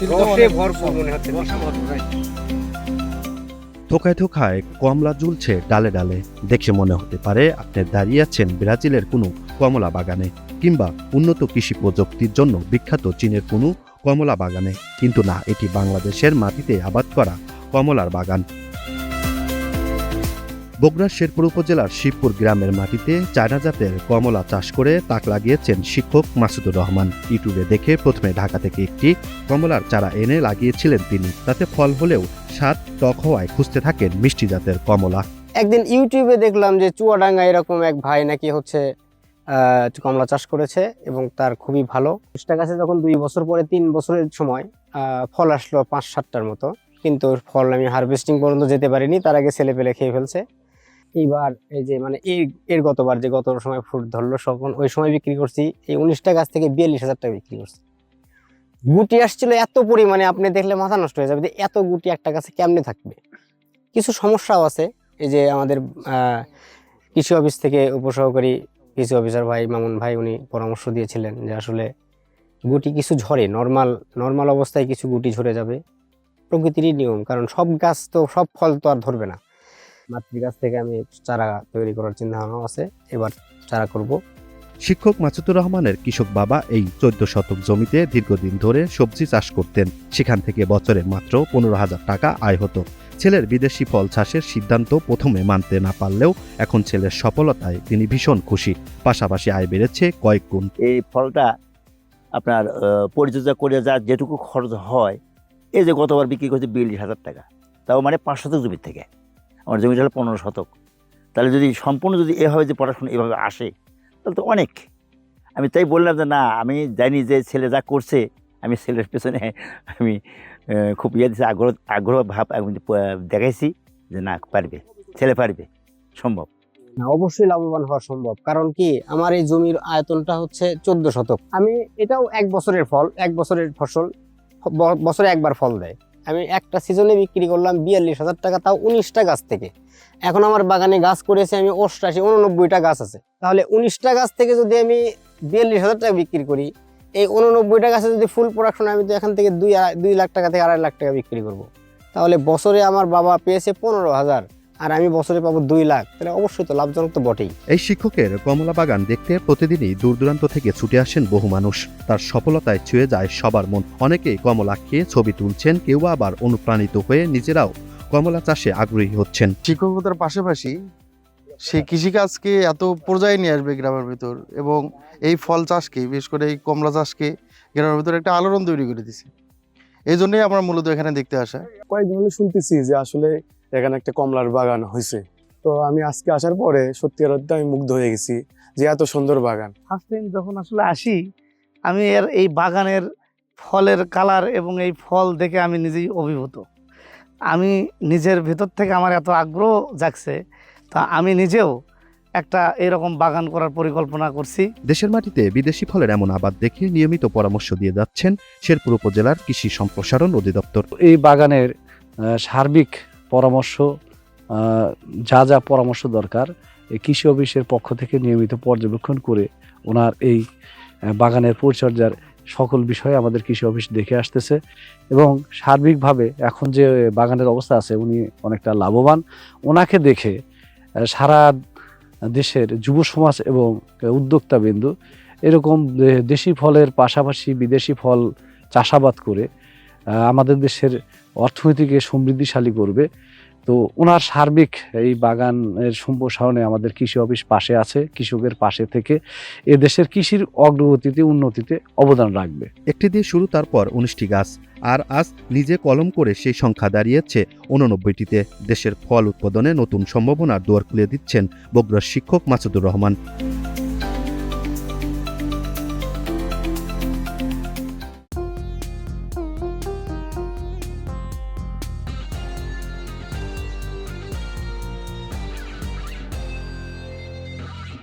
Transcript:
সিলটা রসে ভরপুর মনে হচ্ছে। থোকায় থোকায় কমলা ঝুলছে ডালে ডালে। দেখে মনে হতে পারে আপনি দাঁড়িয়ে আছেন ব্রাজিলের কোনো কমলা বাগানে কিংবা উন্নত কৃষি প্রযুক্তির জন্য বিখ্যাত চীনের কোনো কমলা বাগানে। কিন্তু না এটি বাংলাদেশের মাটিতে আবাদ করা কমলার বাগান। বগুড়ার শেরপুর উপজেলার শিবপুর গ্রামের মাটিতে চায়না জাতের কমলা চাষ করে তাক লাগিয়েছেন শিক্ষক মাসুদুর রহমান। ইউটিউবে দেখে প্রথমে ঢাকা থেকে একটি কমলার চারা এনে লাগিয়েছিলেন তিনি। তাতে ফল হলেও স্বাদ টক হওয়ায় খুঁজতে থাকেন মিষ্টি জাতের কমলা। একদিন ইউটিউবে দেখলাম যে চুয়াডাঙ্গা এরকম এক ভাই নাকি হচ্ছে কমলা চাষ করেছে এবং তার খুবই ভালো। মিষ্টা গাছে যখন দুই বছর পরে তিন বছরের সময় ফল আসলো পাঁচ সাতটার মতো। কিন্তু ফল আমি হারভেস্টিং পর্যন্ত যেতে পারিনি, তার আগে ছেলে পেলে খেয়ে ফেলছে। এইবার এই যে মানে এর এর গতবার যে গত সময় ফুট ধরলো তখন ওই সময় বিক্রি করছি, এই উনিশটা গাছ থেকে বিয়াল্লিশ হাজার টাকা বিক্রি করছি। গুটি আসছিল এত পরিমাণে, আপনি দেখলে মাথা নষ্ট হয়ে যাবে যে এত গুটি একটা গাছে কেমনে থাকবে? কিছু সমস্যাও আছে, এই যে আমাদের কৃষি অফিস থেকে উপসহকারী কৃষি অফিসার ভাই, মামুন ভাই, উনি পরামর্শ দিয়েছিলেন যে আসলে গুটি কিছু ঝরে, নর্মাল নর্মাল অবস্থায় কিছু গুটি ঝরে যাবে। প্রকৃতিরই নিয়ম, কারণ সব গাছ তো, সব ফল তো আর ধরবে না। মাতৃগাছ থেকে আমি চারা তৈরি করার চিন্তা ভাবনা আছে এবার চারা করব। শিক্ষক মাসুদুর রহমানের কৃষক বাবা এই চোদ্দ শতক জমিতে দীর্ঘদিন ধরে সবজি চাষ করতেন। সেখান থেকে বছরে মাত্র পনেরো হাজার টাকা আয় হতো। ছেলের বিদেশি ফল চাষের সিদ্ধান্ত প্রথমে মানতে না পারলেও এখন ছেলের সফলতায় তিনি ভীষণ খুশি। পাশাপাশি আয় বেড়েছে কয়েক গুণ। এই ফলটা আপনার পরিচর্যা করে যা যেটুকু খরচ হয় এই যে গতবার বিক্রি করছে বিয়াল্লিশ হাজার টাকা তাও মানে পাঁচ শতক জমির থেকে। আমার জমিটা হলো পনেরো শতক। তাহলে যদি সম্পূর্ণ যদি এভাবে যে পড়াশোনা এভাবে আসে, তাহলে তো অনেক। আমি তাই বললাম যে, না, আমি জানি যে ছেলে যা করছে, আমি ছেলের পেছনে আমি খুব ইয়ে দিচ্ছি আগ্রহ আগ্রহ, ভাব, আমি দেখাইছি যে, না, পারবে, ছেলে পারবে, সম্ভব। না, অবশ্যই লাভবান হওয়া সম্ভব। কারণ কি, আমার এই জমির আয়তনটা হচ্ছে চোদ্দ শতক। আমি এটাও এক বছরের ফল, এক বছরের ফসল বছরে একবার ফল দেয়। আমি একটা সিজনে বিক্রি করলাম বিয়াল্লিশ হাজার টাকা, তাও উনিশটা গাছ থেকে। এখন আমার বাগানে গাছ করেছে আমি অষ্টাশি উননব্বইটা গাছ আছে। তাহলে উনিশটা গাছ থেকে যদি আমি বিয়াল্লিশ হাজার টাকা বিক্রি করি, এই উননব্বইটা গাছে যদি ফুল প্রোডাকশন আমি তো এখান থেকে দুই দুই লাখ টাকা থেকে আড়াই লাখ টাকা বিক্রি করব। তাহলে বছরে আমার বাবা পেয়েছে পনেরো হাজার। আর আমি বছরে পাবো দুই লাখ। তাহলে অবশ্যই তো লাভজনক তো বটেই। এই শিক্ষকের কমলা বাগান দেখতে প্রতিদিনই দূর দূরান্ত থেকে ছুটে আসেন বহু মানুষ। তার সফলতায় ছুঁয়ে যায় সবার মন। অনেকেই কমলা খেয়ে ছবি তুলছেন কেউ আবার অনুপ্রাণিত হয়ে নিজেরাও কমলা চাষে আগ্রহী হচ্ছেন। শিক্ষকতার পাশাপাশি সে কৃষিকাজকে এত পর্যায়ে নিয়ে আসবে গ্রামের ভিতর এবং এই ফল চাষকে বিশেষ করে এই কমলা চাষকে গ্রামের ভিতর একটা আলোড়ন তৈরি করে দিছে। এই জন্যই আমরা মূলত এখানে দেখতে আসা। কয়েকদিন হলো শুনতেছি যে আসলে এখানে একটা কমলার বাগান হয়েছে। তো আমি আজকে আসার পরে সত্যি অর্থে আমি মুগ্ধ হয়ে গেছি যে এত সুন্দর বাগান। ফার্স্ট টাইম যখন আসলে আসি আমি এর এই বাগানের ফলের কালার এবং এই ফল দেখে আমি নিজেই অভিভূত। আমি নিজের ভেতর থেকে আমার এত আগ্রহ জাগছে তা আমি নিজেও একটা এরকম বাগান করার পরিকল্পনা করছি। দেশের মাটিতে বিদেশি ফলের এমন আবাদ দেখে নিয়মিত পরামর্শ দিয়ে যাচ্ছেন শেরপুর উপজেলার কৃষি সম্প্রসারণ অধিদপ্তর। এই বাগানের সার্বিক পরামর্শ যা যা পরামর্শ দরকার কৃষি অফিসের পক্ষ থেকে নিয়মিত পর্যবেক্ষণ করে ওনার এই বাগানের পরিচর্যার সকল বিষয়ে আমাদের কৃষি অফিস দেখে আসতেছে এবং সার্বিকভাবে এখন যে বাগানের অবস্থা আছে, উনি অনেকটা লাভবান। ওনাকে দেখে সারা দেশের যুব সমাজ এবং উদ্যোক্তা বিন্দু এরকম দেশি ফলের পাশাপাশি বিদেশি ফল চাষাবাদ করে আমাদের দেশের অর্থনীতিকে সমৃদ্ধিশালী করবে। তো ওনার সার্বিক এই বাগানের সম্প্রসারণে আমাদের কৃষি অফিস পাশে আছে, কৃষকের পাশে থেকে এ দেশের কৃষির অগ্রগতিতে, উন্নতিতে অবদান রাখবে। একটি দিয়ে শুরু, তারপর উনিশটি গাছ। আর আজ নিজে কলম করে সেই সংখ্যা দাঁড়িয়েছে উননব্বইটিতে দেশের ফল উৎপাদনে নতুন সম্ভাবনার দুয়ার খুলে দিচ্ছেন বগুড়ার শিক্ষক মাসুদুর রহমান।